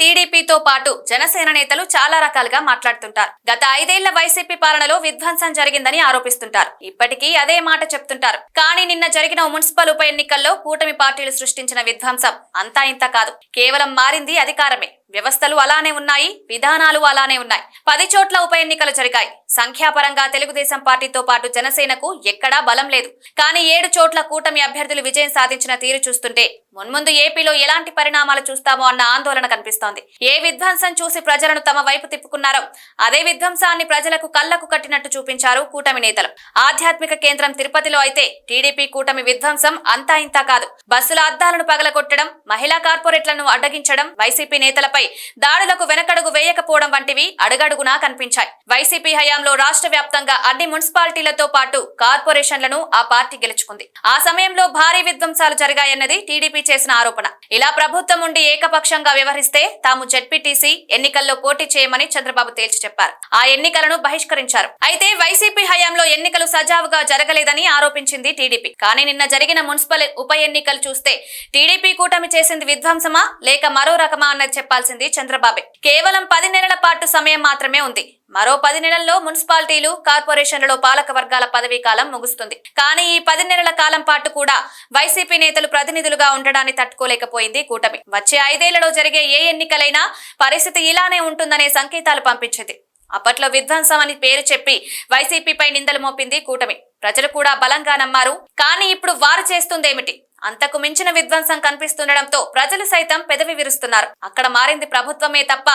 టీడీపీతో పాటు జనసేన నేతలు చాలా రకాలుగా మాట్లాడుతుంటారు. గత ఐదేళ్ళ వైసీపీ పాలనలో విధ్వంసం జరిగిందని ఆరోపిస్తుంటారు. ఇప్పటికీ అదే మాట చెప్తుంటారు. కానీ నిన్న జరిగిన మున్సిపల్ ఉప ఎన్నికల్లో కూటమి పార్టీలు సృష్టించిన విధ్వంసం అంతా ఇంత కాదు. కేవలం మారింది అధికారమే. వ్యవస్థలు అలానే ఉన్నాయి విధానాలు అలానే ఉన్నాయి. పది చోట్ల ఉప ఎన్నికలు జరిగాయి. సంఖ్యాపరంగా తెలుగుదేశం పార్టీతో పాటు జనసేనకు ఎక్కడా బలం లేదు. కానీ ఏడు చోట్ల కూటమి అభ్యర్థులు విజయం సాధించిన తీరు చూస్తుంటే మున్ముందు ఏపీలో ఎలాంటి పరిణామాలు చూస్తామో అన్న ఆందోళన కనిపిస్తోంది. ఏ విధ్వంసం చూసి ప్రజలను తమ వైపు తిప్పుకున్నారో అదే విధ్వంసాన్ని ప్రజలకు కళ్ళకు కట్టినట్టు చూపించారు కూటమి నేతలు. ఆధ్యాత్మిక కేంద్రం తిరుపతిలో అయితే టీడీపీ కూటమి విధ్వంసం అంతా ఇంతా కాదు. బస్సుల అద్దాలను పగలగొట్టడం మహిళా కార్పొరేట్లను అడ్డగించడం వైసీపీ నేతలపై దాడులకు వెనకడుగు వేయకపోవడం వంటివి అడుగడుగునా కనిపించాయి. వైసీపీ హయాంలో రాష్ట్ర వ్యాప్తంగా అన్ని మున్సిపాలిటీలతో పాటు కార్పొరేషన్లను ఆ పార్టీ గెలుచుకుంది. ఆ సమయంలో భారీ విధ్వంసాలు జరిగాయన్నది టీడీపీ చేసిన ఆరోపణ. ఇలా ప్రభుత్వం ఉండి ఏకపక్షంగా వ్యవహరిస్తే తాము జెడ్పీటీసీ ఎన్నికల్లో పోటీ చేయమని చంద్రబాబు తేల్చి చెప్పారు. ఆ ఎన్నికలను బహిష్కరించారు. అయితే వైసీపీ హయాంలో ఎన్నికలు సజావుగా జరగలేదని ఆరోపించింది టీడీపీ. కానీ నిన్న జరిగిన మున్సిపల్ ఉప ఎన్నికలు చూస్తే టీడీపీ కూటమి చేసింది విధ్వంసమా లేక మరో రకమా అన్నది చేయాల్సింది చంద్రబాబే. కేవలం పది నెలల పాటు సమయం మాత్రమే ఉంది. మరో పది నెలల్లో మున్సిపాలిటీలు కార్పొరేషన్లలో పాలక వర్గాల పదవీ కాలం ముగుస్తుంది. కానీ ఈ పది నెలల కాలం పాటు కూడా వైసీపీ నేతలు ప్రతినిధులుగా ఉండడాన్ని తట్టుకోలేకపోయింది కూటమి. వచ్చే ఐదేళ్ళలో జరిగే ఏ ఎన్నికలైనా పరిస్థితి ఇలానే ఉంటుందనే సంకేతాలు పంపించింది. అప్పట్లో విధ్వంసం అని పేరు చెప్పి వైసీపీపై నిందలు మోపింది కూటమి. ప్రజలు కూడా బలంగా నమ్మారు. కానీ ఇప్పుడు వారు చేస్తుందేమిటి? అంతకు మించిన విధ్వంసం కనిపిస్తుండటంతో ప్రజలు సైతం పెదవి విరుస్తున్నారు. అక్కడ మారింది ప్రభుత్వమే తప్ప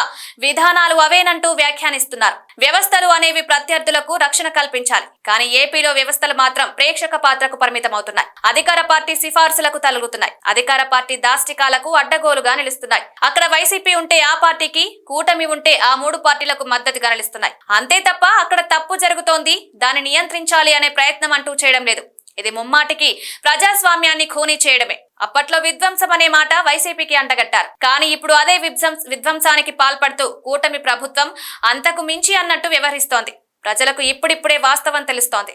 విధానాలు అవేనంటూ వ్యాఖ్యానిస్తున్నారు. వ్యవస్థలు అనేవి ప్రత్యర్థులకు రక్షణ కల్పించాలి. కానీ ఏపీలో వ్యవస్థలు మాత్రం ప్రేక్షక పాత్రకు పరిమితమవుతున్నాయి. అధికార పార్టీ సిఫార్సులకు తలుగుతున్నాయి. అధికార పార్టీ దాష్టికాలకు అడ్డగోలుగా నిలుస్తున్నాయి. అక్కడ వైసీపీ ఉంటే ఆ పార్టీకి కూటమి ఉంటే ఆ మూడు పార్టీలకు మద్దతుగా నిలుస్తున్నాయి అంతే తప్ప అక్కడ తప్పు జరుగుతోంది. దాన్ని నియంత్రించాలి అనే ప్రయత్నం అంటూ చేయడం లేదు. ఇది ముమ్మాటికి ప్రజాస్వామ్యాన్ని ఖూనీ చేయడమే. అప్పట్లో విధ్వంసం అనే మాట వైసీపీకి అంటగట్టారు. కానీ ఇప్పుడు అదే విధ్వంస విధ్వంసానికి పాల్పడుతూ కూటమి ప్రభుత్వం అంతకు మించి అన్నట్టు వ్యవహరిస్తోంది. ప్రజలకు ఇప్పుడిప్పుడే వాస్తవం తెలుస్తోంది.